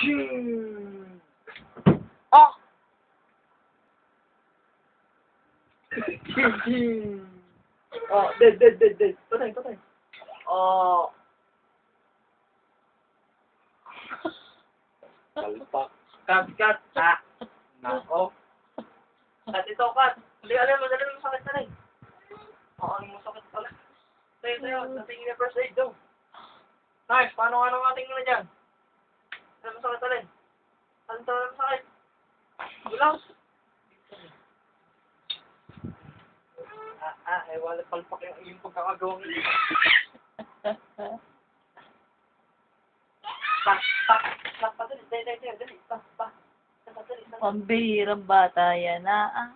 Ching! Oh! Oh, dead, dead, dead, dead. Patay, patay. Oh. Kalpak. Cut, cut. Ah. Nako. Cut ito, cut. Hindi, alam mo, dali mo sakit na rin. Oo, ano mo sakit pala. Tayo, tayo. Natingin na first aid daw. Nice. Paano nga nang ating na dyan? Ano sakit na rin? Ano sakit? Gulang. Ah, ah, eh, wala palpak yung, yung pagkakagawa nila. Pa, pa, pa, pa, dali, dali, dali, dali, pa, pa, pa, pa, dali, dali. Pambihirang bata yan, ah. ah.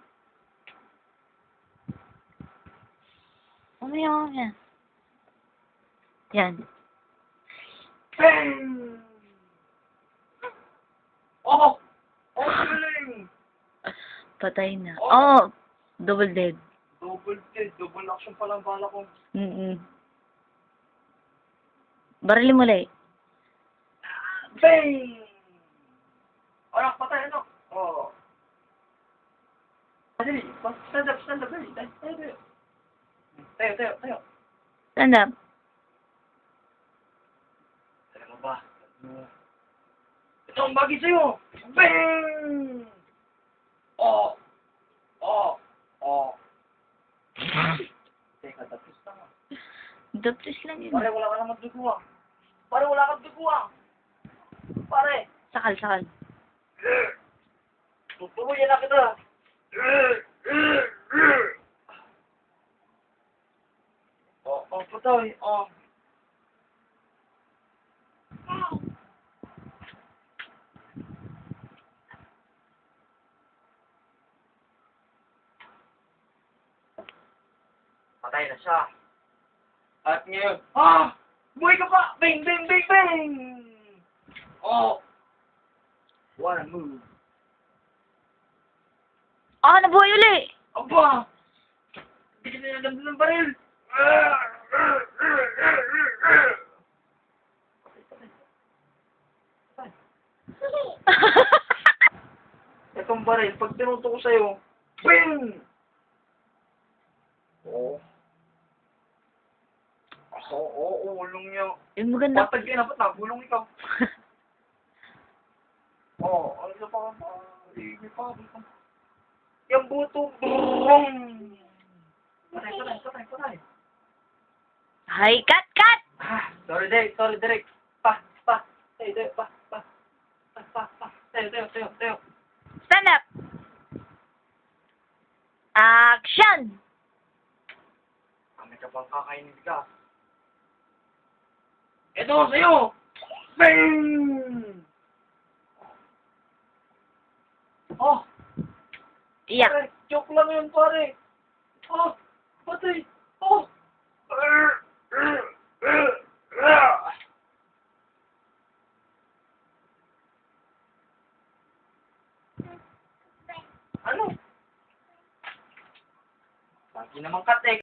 Ano yun yan? Yan. Bang! Oh! Oh, galing! Patay na. Oh! Double dead. Double dead, double action pa lang bala ko. Mm-mm. Barili mo ulit. Bang! Anak, patay, ano? Oh. Ah, Dali, stand up, stand up, dali, tayo, tayo. Tayo, tayo, tayo. Stand up. Tayo mo ba? Ito ang bagay sa'yo! Bang! Oh! Oh! Oh! Teka. Daptis lang yun. Pare, wala ka naman dugo ah. Pare, wala kang dugo ah. Pare! Sakal, sakal. Tutuloy na kita. Oh, oh, patay. Oh. Patay na siya. At ngayon, ah! Buhay ka pa! Bing, bing, bing, bing! Oh! What a move. Ah, nabuhay uli! Aba! Hindi ka na ganda ng baril! Itong baril, pag tinuto ko sa'yo, BING! Oo. Oo, oo, ulong niya. Yung maganda. Patag ka na, ba't nagulong ikaw? Oo, oh, ano pa ba? Hindi pa, pa. Yung buto, brong! Patay, patay, patay, patay. Hi, cut, cut! Ah, sorry, Derek, sorry, Derek. Pa, pa, tayo, tayo, pa, pa, pa, pa, pa, tayo, tayo, tayo, tayo. Stand up! Action! Kami ka bang kakainin ka? Ito, sa'yo! Bang! Oh, Iyak. pare, joke lang yun, pare. Oh, patay. Oh. Ano? Lagi naman katek.